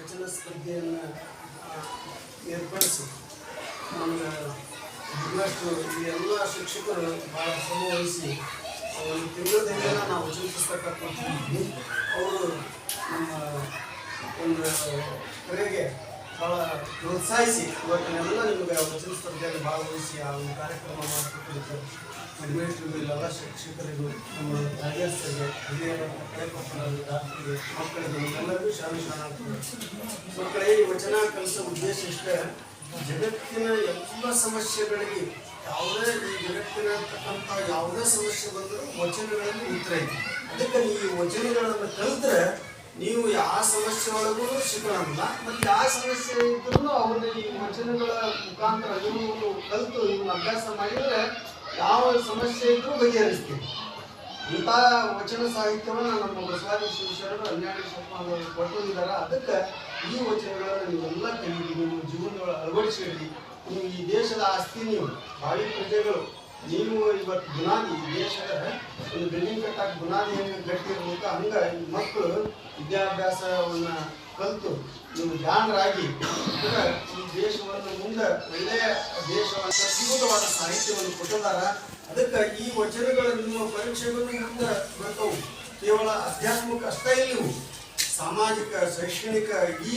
ವಚನ ಸ್ಪರ್ಧೆಯನ್ನು ಏರ್ಪಡಿಸಿ. ನಮ್ಗೆ ಇನ್ನಷ್ಟು ಈ ಎಲ್ಲ ಶಿಕ್ಷಕರು ಭಾಳ ಶ್ರಮವಹಿಸಿ ಒಂದು ತಿಂಗಳದಿಂದ ನಾವು ವಚನ ಪುಸ್ತಕ ಕೊಡ್ತಿದ್ವಿ ಅವರು ನಮ್ಮ ಒಂದು ಕರೆಗೆ ಭಾಳ ಪ್ರೋತ್ಸಾಹಿಸಿ ಇವತ್ತಿನೆಲ್ಲ ನಿಮಗೆ ವಚನ ಸ್ಪರ್ಧೆಯಲ್ಲಿ ಭಾಗವಹಿಸಿ ಆ ಒಂದು ಕಾರ್ಯಕ್ರಮ ಮಾಡಿಕೊಟ್ಟಿದ್ದಕ್ಕೆ ಅಡ್ಮಿನಿಸ್ಟ್ರೇಟಿವ್ ಶಿಕ್ಷಕರಿಗೂ ನಮ್ಮ ಕಾರ್ಯಸ್ಥರಿಗೆ ಹಿರಿಯರ ಡಾಕ್ಟರ್ಗೆ ಮಕ್ಕಳಿಗೆ ಎಲ್ಲರಿಗೂ ಶಾಲೆ ಶಾಣಾರ್ಥಿಗಳು ಮಕ್ಕಳೇ, ಈ ವಚನ ಕಲಿಸೋ ಉದ್ದೇಶ ಇಷ್ಟೇ. ಜಗತ್ತಿನ ಎಲ್ಲ ಸಮಸ್ಯೆಗಳಿಗೆ ಯಾವುದೇ ಈ ಜಗತ್ತಿನ ತಕ್ಕಂಥ ಯಾವುದೇ ಸಮಸ್ಯೆ ಬಂದರೂ ವಚನಗಳಲ್ಲಿ ಉತ್ತರ ಇದೆ. ಅದಕ್ಕೆ ಈ ವಚನಗಳನ್ನು ಕಲಿತ್ರೆ ನೀವು ಯಾವ ಸಮಸ್ಯೆ ಒಳಗೂ ಸಿಗೋಣಲ್ಲ ಮತ್ತು ಯಾವ ಸಮಸ್ಯೆ ಇದ್ರೂ ಅವ್ರನ್ನ ಈ ವಚನಗಳ ಮುಖಾಂತರ ನೀವು ಕಲಿತು ಇವನ್ನ ಅಭ್ಯಾಸ ಮಾಡಿದರೆ ಯಾವ ಸಮಸ್ಯೆ ಇದ್ರೂ ಬಗೆಹರಿಸ್ತೀವಿ ಇಂಥ ವಚನ ಸಾಹಿತ್ಯವನ್ನು ನಮ್ಮ ಬಸವಾದಿ ಶಿವಶರಣರು ಹನ್ನೆರಡು ಶತಮಾನದಲ್ಲಿ ಕೊಟ್ಟಿದ್ದಾರೆ. ಅದಕ್ಕೆ ಈ ವಚನಗಳನ್ನು ನೀವೆಲ್ಲ ಕಲಿಯಿರಿ ನಿಮ್ಮ ಜೀವನದೊಳಗೆ ಅಳವಡಿಸಿರಿ ನೀವು ಈ ದೇಶದ ಆಸ್ತಿ ನೀವು ಭಾವಿ ಪ್ರಜೆಗಳು, ನೀವು ಇವತ್ತು ಬುನಾದಿ, ಈ ದೇಶದ ಒಂದು ಬಿಲ್ಡಿಂಗ್ ಕಟ್ಟಾಕ ಬುನಾದಿ ಹೆಂಗೆ ಗಟ್ಟಿ ಇರ್ಬೇಕು ಹಂಗೆ ಮಕ್ಕಳು ವಿದ್ಯಾಭ್ಯಾಸವನ್ನು ಕಲಿತು, ನೀವು ಈ ದೇಶವನ್ನು ಮುಂದೆ ಒಳ್ಳೆಯ ದೇಶವನ್ನು ಅದ್ಭುತವಾದ ಸಾಹಿತ್ಯವನ್ನು ಕೊಟ್ಟಿದ್ದಾರೆ. ಅದಕ್ಕೆ ಈ ವಚನಗಳು ನಿಮ್ಮ ಪರೀಕ್ಷೆಗಳು ಮುಂದೆ ಬರ್ತವು. ಕೇವಲ ಆಧ್ಯಾತ್ಮಿಕ ಅಷ್ಟೇ ಇಲ್ಲವು ಸಾಮಾಜಿಕ, ಶೈಕ್ಷಣಿಕ ಈ